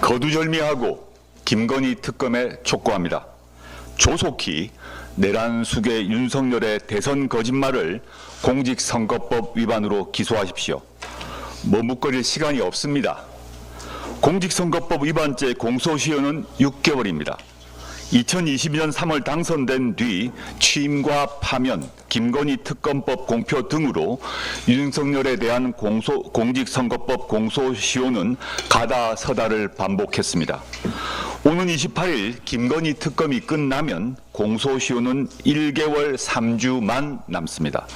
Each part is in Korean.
거두절미하고 김건희 특검에 촉구합니다. 조속히 내란 수계 윤석열의 대선 거짓말을 공직선거법 위반으로 기소하십시오. 머뭇거릴 시간이 없습니다. 공직선거법 위반죄 공소시효는 6개월입니다. 2022년 3월 당선된 뒤 취임과 파면, 김건희 특검법 공표 등으로 윤석열에 대한 공소, 공직선거법 공소시효는 가다 서다를 반복했습니다. 오는 28일 김건희 특검이 끝나면 공소시효는 1개월 3주만 남습니다.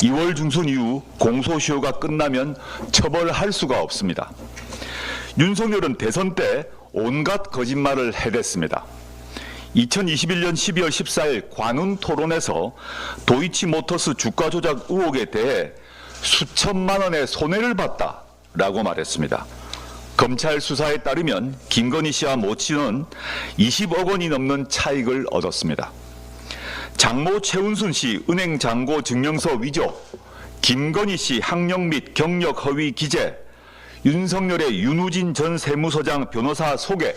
2월 중순 이후 공소시효가 끝나면 처벌할 수가 없습니다. 윤석열은 대선 때 온갖 거짓말을 해댔습니다. 2021년 12월 14일 관훈 토론에서 도이치모터스 주가 조작 의혹에 대해 수천만 원의 손해를 봤다라고 말했습니다. 검찰 수사에 따르면 김건희 씨와 모 씨는 20억 원이 넘는 차익을 얻었습니다. 장모 최은순 씨 은행 잔고 증명서 위조, 김건희 씨 학력 및 경력 허위 기재, 윤석열의 윤우진 전 세무서장 변호사 소개,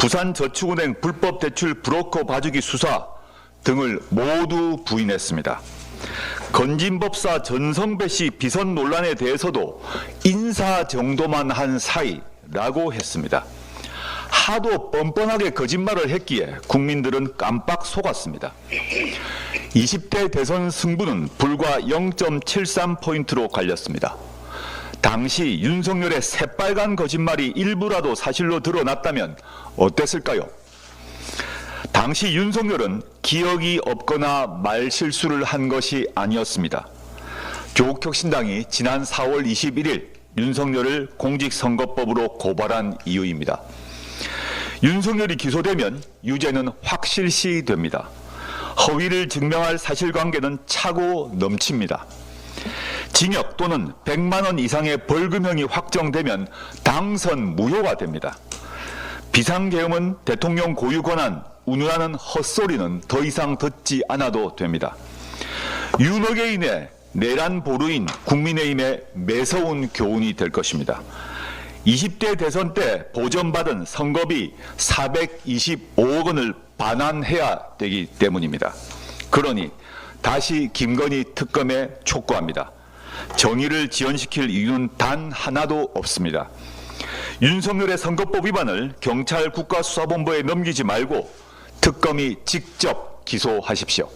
부산저축은행 불법 대출 브로커 봐주기 수사 등을 모두 부인했습니다. 건진법사 전성배 씨 비선 논란에 대해서도 인사 정도만 한 사이라고 했습니다. 하도 뻔뻔하게 거짓말을 했기에 국민들은 깜빡 속았습니다. 20대 대선 승부는 불과 0.73포인트로 갈렸습니다. 당시 윤석열의 새빨간 거짓말이 일부라도 사실로 드러났다면 어땠을까요? 당시 윤석열은 기억이 없거나 말 실수를 한 것이 아니었습니다. 조국혁신당이 지난 4월 21일 윤석열을 공직선거법으로 고발한 이유입니다. 윤석열이 기소되면 유죄는 확실시 됩니다. 허위를 증명할 사실관계는 차고 넘칩니다. 징역 또는 100만 원 이상의 벌금형이 확정되면 당선 무효가 됩니다. 비상계엄은 대통령 고유 권한, 운운하는 헛소리는 더 이상 듣지 않아도 됩니다. 인해 내란 보루인 국민의힘에 매서운 교훈이 될 것입니다. 20대 대선 때 보전받은 선거비 425억 원을 반환해야 되기 때문입니다. 그러니 다시 김건희 특검에 촉구합니다. 정의를 지연시킬 이유는 단 하나도 없습니다. 윤석열의 선거법 위반을 경찰 국가수사본부에 넘기지 말고 특검이 직접 기소하십시오.